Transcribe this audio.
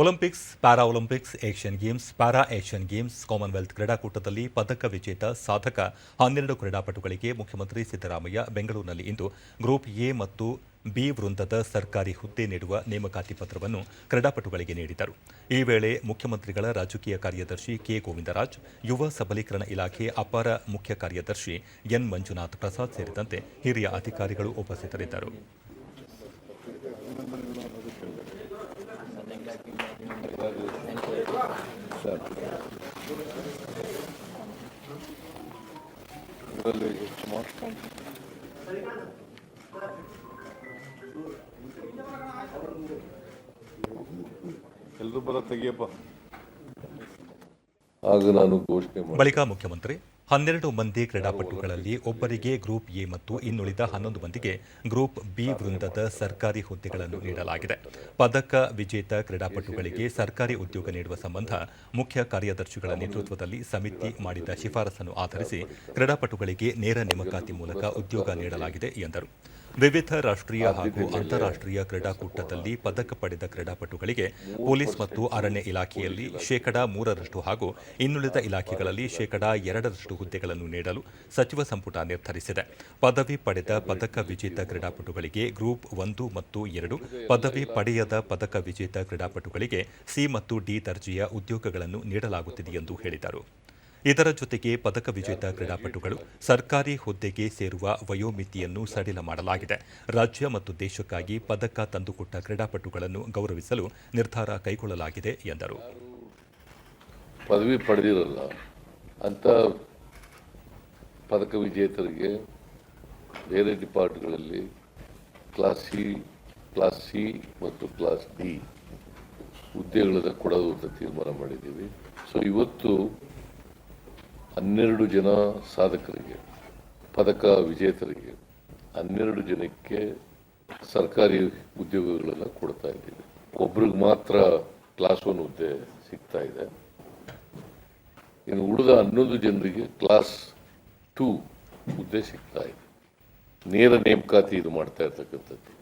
Olympics para Olympics Asian games para Asian games Commonwealth ಕ್ರೀಡಾಕೂಟದಲ್ಲಿ ಪದಕ ವಿಜೇತ ಸಾಧಕ ಹನ್ನೆರಡು ಕ್ರೀಡಾಪಟುಗಳಿಗೆ ಮುಖ್ಯಮಂತ್ರಿ ಸಿದ್ದರಾಮಯ್ಯ ಬೆಂಗಳೂರಿನಲ್ಲಿ ಇಂದು ಗ್ರೂಪ್ ಎ ಮತ್ತು ಬಿ ವೃಂದದ ಸರ್ಕಾರಿ ಹುದ್ದೆ ನೀಡುವ ನೇಮಕಾತಿ ಪತ್ರವನ್ನು ಕ್ರೀಡಾಪಟುಗಳಿಗೆ ನೀಡಿದರು. ಈ ವೇಳೆ ಮುಖ್ಯಮಂತ್ರಿಗಳ ರಾಜಕೀಯ ಕಾರ್ಯದರ್ಶಿ ಕೆ ಗೋವಿಂದರಾಜ್, ಯುವ ಸಬಲೀಕರಣ ಇಲಾಖೆ ಅಪರ ಮುಖ್ಯ ಕಾರ್ಯದರ್ಶಿ ಎನ್ ಮಂಜುನಾಥ್ ಪ್ರಸಾದ್ ಸೇರಿದಂತೆ ಹಿರಿಯ ಅಧಿಕಾರಿಗಳು ಉಪಸ್ಥಿತರಿದ್ದರು. ಎಲ್ಲರೂ ಬರ ತೆಗಿಯಪ್ಪ. ಆಗ ನಾನು ಘೋಷಣೆ ಮಾಡಿ ಬಳಿಕ ಮುಖ್ಯಮಂತ್ರಿ ಹನ್ನೆರಡು ಮಂದಿ ಕ್ರೀಡಾಪಟುಗಳಲ್ಲಿ ಒಬ್ಬರಿಗೆ ಗ್ರೂಪ್ ಎ ಮತ್ತು ಇನ್ನುಳಿದ ಹನ್ನೊಂದು ಮಂದಿಗೆ ಗ್ರೂಪ್ ಬಿ ವೃಂದದ ಸರ್ಕಾರಿ ಹುದ್ದೆಗಳನ್ನು ನೀಡಲಾಗಿದೆ. ಪದಕ ವಿಜೇತ ಕ್ರೀಡಾಪಟುಗಳಿಗೆ ಸರ್ಕಾರಿ ಉದ್ಯೋಗ ನೀಡುವ ಸಂಬಂಧ ಮುಖ್ಯ ಕಾರ್ಯದರ್ಶಿಗಳ ನೇತೃತ್ವದಲ್ಲಿ ಸಮಿತಿ ಮಾಡಿದ ಶಿಫಾರಸನ್ನು ಆಧರಿಸಿ ಕ್ರೀಡಾಪಟುಗಳಿಗೆ ನೇರ ನೇಮಕಾತಿ ಮೂಲಕ ಉದ್ಯೋಗ ನೀಡಲಾಗಿದೆ ಎಂದರು. ವಿವಿಧ ರಾಷ್ಟ್ರೀಯ ಹಾಗೂ ಅಂತಾರಾಷ್ಟ್ರೀಯ ಕ್ರೀಡಾಕೂಟದಲ್ಲಿ ಪದಕ ಪಡೆದ ಕ್ರೀಡಾಪಟುಗಳಿಗೆ ಪೊಲೀಸ್ ಮತ್ತು ಅರಣ್ಯ ಇಲಾಖೆಯಲ್ಲಿ ಶೇಕಡಾ ಮೂರರಷ್ಟು ಹಾಗೂ ಇನ್ನುಳಿದ ಇಲಾಖೆಗಳಲ್ಲಿ ಶೇಕಡಾ ಎರಡರಷ್ಟು ಹುದ್ದೆಗಳನ್ನು ನೀಡಲು ಸಚಿವ ಸಂಪುಟ ನಿರ್ಧರಿಸಿದೆ. ಪದವಿ ಪಡೆದ ಪದಕ ವಿಜೇತ ಕ್ರೀಡಾಪಟುಗಳಿಗೆ ಗ್ರೂಪ್ ಒಂದು ಮತ್ತು ಎರಡು ಪದವಿ ಪಡೆಯದ ಪದಕ ವಿಜೇತ ಕ್ರೀಡಾಪಟುಗಳಿಗೆ ಸಿ ಮತ್ತು ಡಿ ದರ್ಜೆಯ ಉದ್ಯೋಗಗಳನ್ನು ನೀಡಲಾಗುತ್ತಿದೆ ಎಂದು ಹೇಳಿದರು. ಇದರ ಜೊತೆಗೆ ಪದಕ ವಿಜೇತ ಕ್ರೀಡಾಪಟುಗಳು ಸರ್ಕಾರಿ ಹುದ್ದೆಗೆ ಸೇರುವ ವಯೋಮಿತಿಯನ್ನು ಸಡಿಲ ಮಾಡಲಾಗಿದೆ. ರಾಜ್ಯ ಮತ್ತು ದೇಶಕ್ಕಾಗಿ ಪದಕ ತಂದುಕೊಟ್ಟ ಕ್ರೀಡಾಪಟುಗಳನ್ನು ಗೌರವಿಸಲು ನಿರ್ಧಾರ ಕೈಗೊಳ್ಳಲಾಗಿದೆ ಎಂದರು. ಪದವಿ ಪಡೆದಿರಲ್ಲ ಅಂತ ಪದಕ ವಿಜೇತರಿಗೆ ಬೇರೆ ಡಿಪಾರ್ಟ್ಗಳಲ್ಲಿ ಕ್ಲಾಸ್ ಸಿ ಕ್ಲಾಸ್ ಸಿ ಮತ್ತು ಕ್ಲಾಸ್ ಡಿ ಹುದ್ದೆಗಳನ್ನು ಕೊಡೋದು ಅಂತ ತೀರ್ಮಾನ ಮಾಡಿದ್ದೀವಿ. ಸೊ ಇವತ್ತು ಹನ್ನೆರಡು ಜನ ಸಾಧಕರಿಗೆ, ಪದಕ ವಿಜೇತರಿಗೆ, ಹನ್ನೆರಡು ಜನಕ್ಕೆ ಸರ್ಕಾರಿ ಉದ್ಯೋಗಗಳನ್ನು ಕೊಡ್ತಾ ಇದ್ದೀವಿ. ಒಬ್ರಿಗೆ ಮಾತ್ರ ಕ್ಲಾಸ್ ಒನ್ ಹುದ್ದೆ ಸಿಗ್ತಾ ಇದೆ. ಇನ್ನು ಉಳಿದ ಹನ್ನೊಂದು ಜನರಿಗೆ ಕ್ಲಾಸ್ ಟೂ ಹುದ್ದೆ ಸಿಗ್ತಾ ಇದೆ. ನೇರ ನೇಮಕಾತಿ ಇದು ಮಾಡ್ತಾ ಇರ್ತಕ್ಕಂಥದ್ದು.